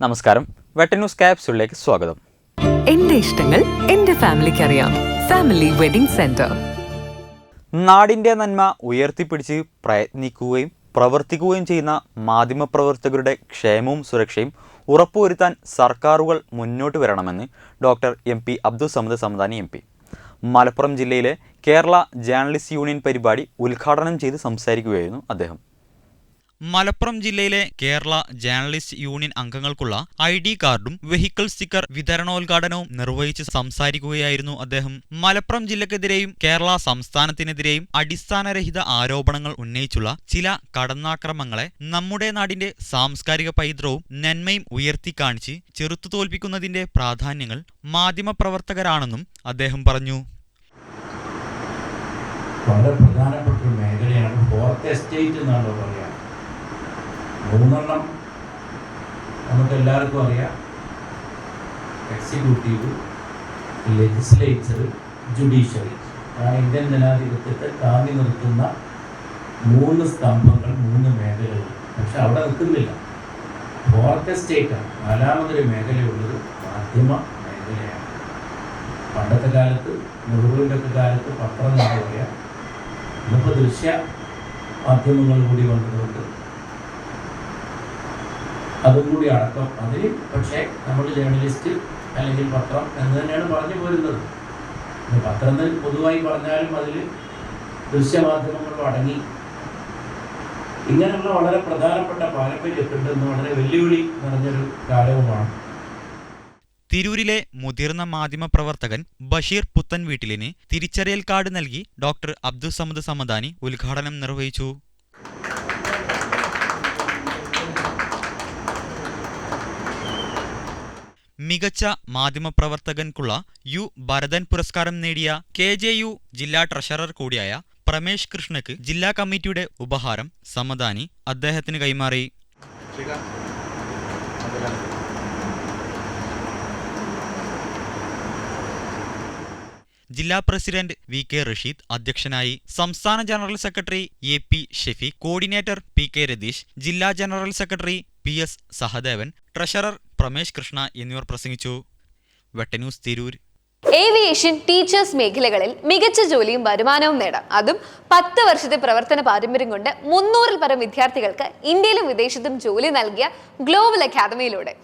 നമസ്കാരം. വെട്ടൻ ന്യൂസ് ക്യാപ്സുകളിലേക്ക് സ്വാഗതം. എന്റെ ഇഷ്ടങ്ങൾ എന്റെ ഫാമിലിക്ക് അറിയാം. Family wedding centre. നാടിന്റെ നന്മ ഉയർത്തിപ്പിടിച്ച് പ്രയത്നിക്കുകയും പ്രവർത്തിക്കുകയും ചെയ്യുന്ന മാധ്യമപ്രവർത്തകരുടെ ക്ഷേമവും സുരക്ഷയും ഉറപ്പുവരുത്താൻ സർക്കാരുകൾ മുന്നോട്ട് വരണമെന്ന് doctor M P Abdul Samad Samadani M P. Malappuram ജില്ലയിലെ കേരള ജേർണലിസ്റ്റ് യൂണിയൻ പരിപാടി ഉദ്ഘാടനം ചെയ്ത് സംസാരിക്കുകയായിരുന്നു അദ്ദേഹം. മലപ്പുറം ജില്ലയിലെ കേരള ജേർണലിസ്റ്റ് യൂണിയൻ അംഗങ്ങൾക്കുള്ള ഐ ഡി കാർഡും വെഹിക്കിൾ സ്റ്റിക്കർ വിതരണോദ്ഘാടനവും നിർവഹിച്ച് സംസാരിക്കുകയായിരുന്നു അദ്ദേഹം. മലപ്പുറം ജില്ലക്കെതിരെയും കേരള സംസ്ഥാനത്തിനെതിരെയും അടിസ്ഥാനരഹിത ആരോപണങ്ങൾ ഉന്നയിച്ചുള്ള ചില കടന്നാക്രമങ്ങളെ നമ്മുടെ നാടിന്റെ സാംസ്കാരിക പൈതൃകവും നന്മയും ഉയർത്തിക്കാണിച്ച് ചെറുത്തു തോൽപ്പിക്കുന്നതിന്റെ പ്രാധാന്യങ്ങൾ മാധ്യമപ്രവർത്തകരാണെന്നും അദ്ദേഹം പറഞ്ഞു. വളരെ പ്രധാനപ്പെട്ട ഒരു മേഖലയാണ് ഫോർത്ത് എസ്റ്റേറ്റ് എന്നാണ് പറയുക. മൂന്നെണ്ണം നമുക്ക് എല്ലാവർക്കും അറിയാം. എക്സിക്യൂട്ടീവ് ലെജിസ്ലേച്ചർ ജുഡീഷ്യറി ആ ഇന്ത്യൻ ജനാധിപത്യത്തെ താങ്ങി നിർത്തുന്ന മൂന്ന് സ്തംഭങ്ങൾ മൂന്ന് മേഖലകൾ. പക്ഷെ അവിടെ നിൽക്കുന്നില്ല. ഫോർത്ത് എസ്റ്റേറ്റാണ് നാലാമതൊരു മേഖലയുള്ളത് മാധ്യമ മേഖലയാണ്. പണ്ടത്തെ കാലത്ത് നെഹ്റുവിന്റെ ഒക്കെ കാലത്ത് പത്രം എന്ന് പറയാം. ഇന്നിപ്പോൾ ദൃശ്യ മാധ്യമങ്ങൾ കൂടി വന്നതുകൊണ്ട് അതും കൂടി അടക്കം. അതിന് പക്ഷേ നമ്മൾ ജേർണലിസ്റ്റ് അല്ലെങ്കിൽ പത്രം എന്ന് തന്നെയാണ് പറഞ്ഞു പോരുന്നത്. പത്രം പൊതുവായി പറഞ്ഞാലും അതിൽ ദൃശ്യമാധ്യമങ്ങളും അടങ്ങി. ഇങ്ങനെയുള്ള വളരെ പ്രധാനപ്പെട്ട ഉണ്ടെന്ന് വളരെ വെല്ലുവിളി നിറഞ്ഞൊരു കാലവുമാണ്. തിരൂരിലെ മുതിർന്ന മാധ്യമപ്രവർത്തകൻ ബഷീർ പുത്തൻ വീട്ടിലിന് തിരിച്ചറിയൽ കാർഡ് നൽകി ഡോക്ടർ അബ്ദുൾ സമദ് സമദാനി ഉദ്ഘാടനം നിർവഹിച്ചു. മികച്ച മാധ്യമപ്രവർത്തകൻക്കുള്ള യു ഭരതൻ പുരസ്കാരം നേടിയ കെ ജെ യു ജില്ലാ ട്രഷറർ കൂടിയായ പ്രമേഷ് കൃഷ്ണക്ക് ജില്ലാ കമ്മിറ്റിയുടെ ഉപഹാരം സമദാനി അദ്ദേഹത്തിന് കൈമാറി. ജില്ലാ പ്രസിഡന്റ് വി കെ റഷീദ് അധ്യക്ഷനായി സംസ്ഥാന general secretary A P Shefi coordinator P K Ratheesh ജില്ലാ general secretary P S Sahadevan treasurer Pramesh Krishna എന്നിവർ പ്രസംഗിച്ചു. വെട്ടന്യൂസ് തിരൂർ. ഏവിയേഷൻ ടീച്ചേഴ്സ് മേഖലകളിൽ മികച്ച ജോലിയും വരുമാനവും നേടാം. അതും പത്ത് വർഷത്തെ പ്രവർത്തന പാരമ്പര്യം കൊണ്ട് മുന്നൂറിൽ പരം വിദ്യാർത്ഥികൾക്ക് ഇന്ത്യയിലും വിദേശത്തും ജോലി നൽകിയ ഗ്ലോബൽ അക്കാദമിയിലൂടെ.